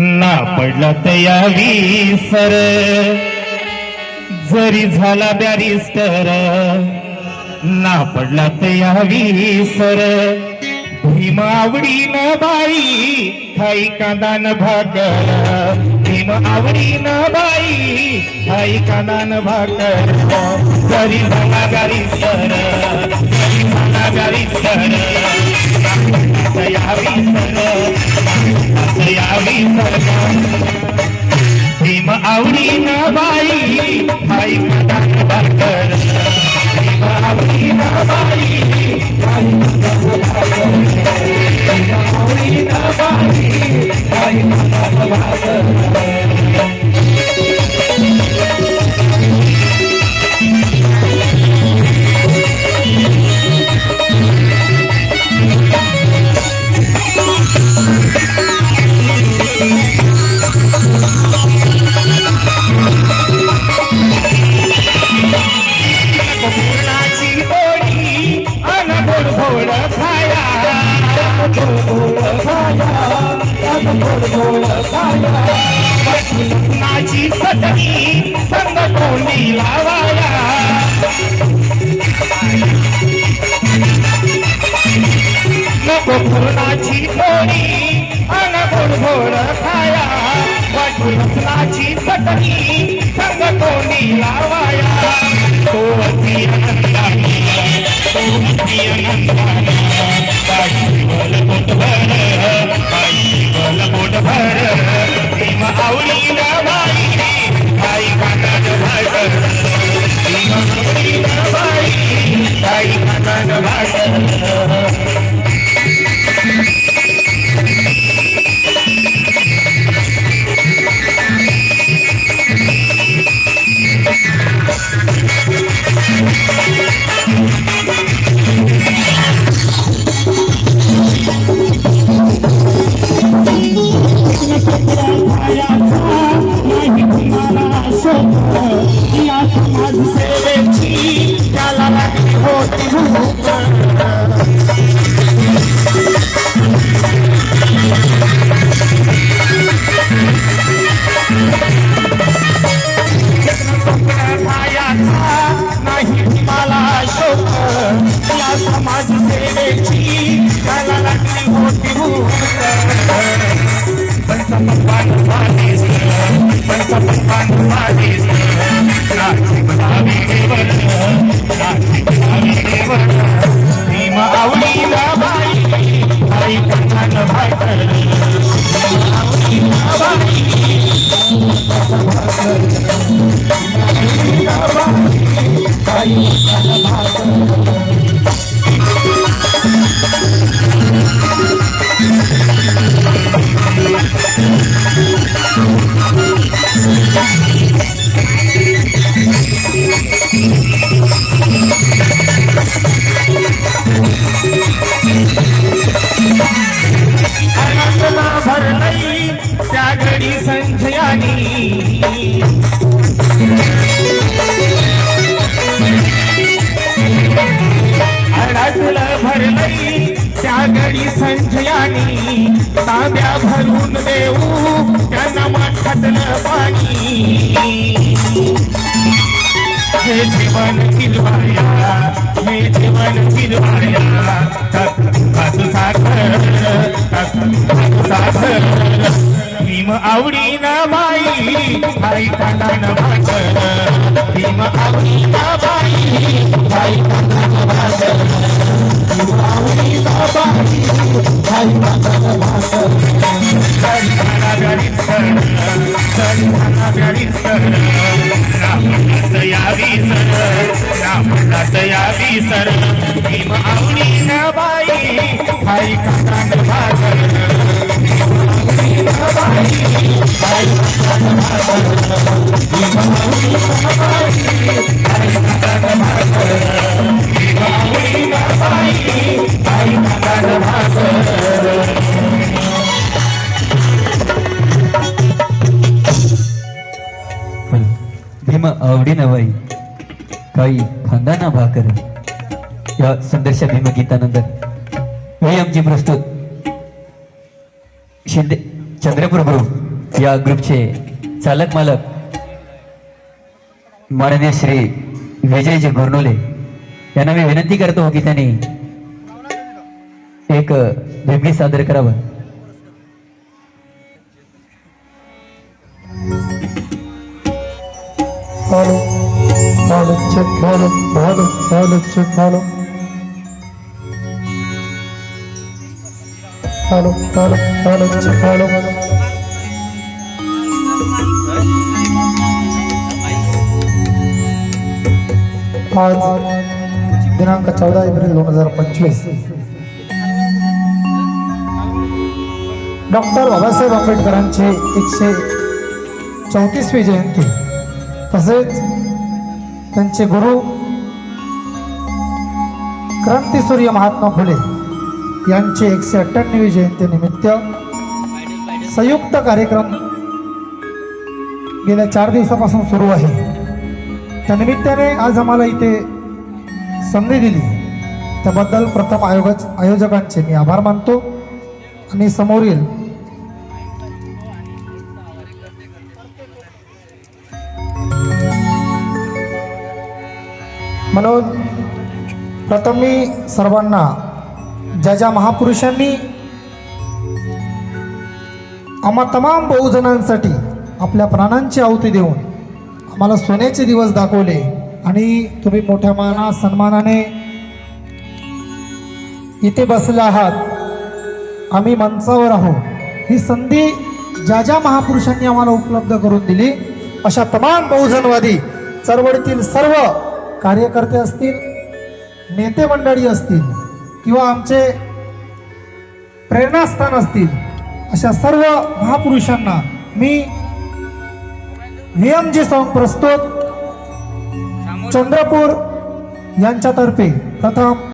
ना पडला तयावी सर. जरी झाला बॅरिस्टर ना पडला तयावी सर. भीम आवडीन बाई खाई कांदान भाकर. भीम आवडीन बाई खाई कांदान भाकर. जरी झाला बॅरिस्टर जरी झाला बॅरिस्टर तयावी सर. यावी भीम आवडी ना बाई आई मदान भाकर भीम आवडी ना बाई आई आवडी ना बाई आई मदान भाकर. लग्नाची सटणी संग कोणी लावाया नको पूर्णाची ओढी अन गोड गोड खाया वाटू लग्नाची सटणी संग कोणी लावाया. तो अति आनंदाने तो अति आनंदाने माझी सेवेची त्याला लागली होती भूक. पंचपक्वान देवन देवन भीम आवडीला बाई आई भाकर आवडीला बाई त्या संजयानी ताब्या भरून देऊ त्यांना माठातलं पाणी. हे जीवन फिरवाया हे जीवन फिरवाया काजू साखर काजू साखर भीम आवडीना बाई आई कांदान भाकर भीम आवडी ना बाई बाई कांदान भाकर यावी सर रामनाथ यावी सर भीम आवडी न बाई आई काकान भाकर भीम आवडी न नवाई काही खांदाना भाकर या सुंदरशा भीमगीतानंतर वेळी आमची प्रस्तुत. शिंदे चंद्रपूर ग्रुप या ग्रुपचे चालक मालक. माननीय श्री विजयजी गुरनुले. यांना मी विनंती करतो हो की त्यांनी एक वेगळी सादर करावं. Hello hello check hello hello hello check hello hello hello आज दिनांक चौदा एप्रिल दोन हजार पंचवीस. डॉक्टर बाबासाहेब आंबेडकरांची एकशे चौतीसवी जयंती. तसेच त्यांचे गुरु क्रांतीसूर्य महात्मा फुले यांची एकशे अठ्ठ्याण्णवी जयंतीनिमित्त संयुक्त कार्यक्रम गेल्या चार दिवसापासून सुरू आहे. त्या निमित्ताने आज आम्हाला इथे संधी दिली. त्याबद्दल प्रथम आयोग आयोजकांचे मी आभार मानतो आणि समोरील म्हणून प्रथम मी सर्वांना ज्या ज्या महापुरुषांनी आम्हा तमाम बहुजनांसाठी आपल्या प्राणांची आहुती देऊन आम्हाला सोन्याचे दिवस दाखवले आणि तुम्ही मोठ्या माना सन्मानाने इथे बसले आहात. आम्ही मंचावर आहोत. ही संधी ज्या ज्या महापुरुषांनी आम्हाला उपलब्ध करून दिली अशा तमाम बहुजनवादी चळवळीतील सर्व कार्यकर्ते असतील नेते मंडळी असतील किंवा आमचे प्रेरणास्थान असतील अशा सर्व महापुरुषांना मी नियमजी सॉंग प्रस्तुत चंद्रपूर यांच्यातर्फे प्रथम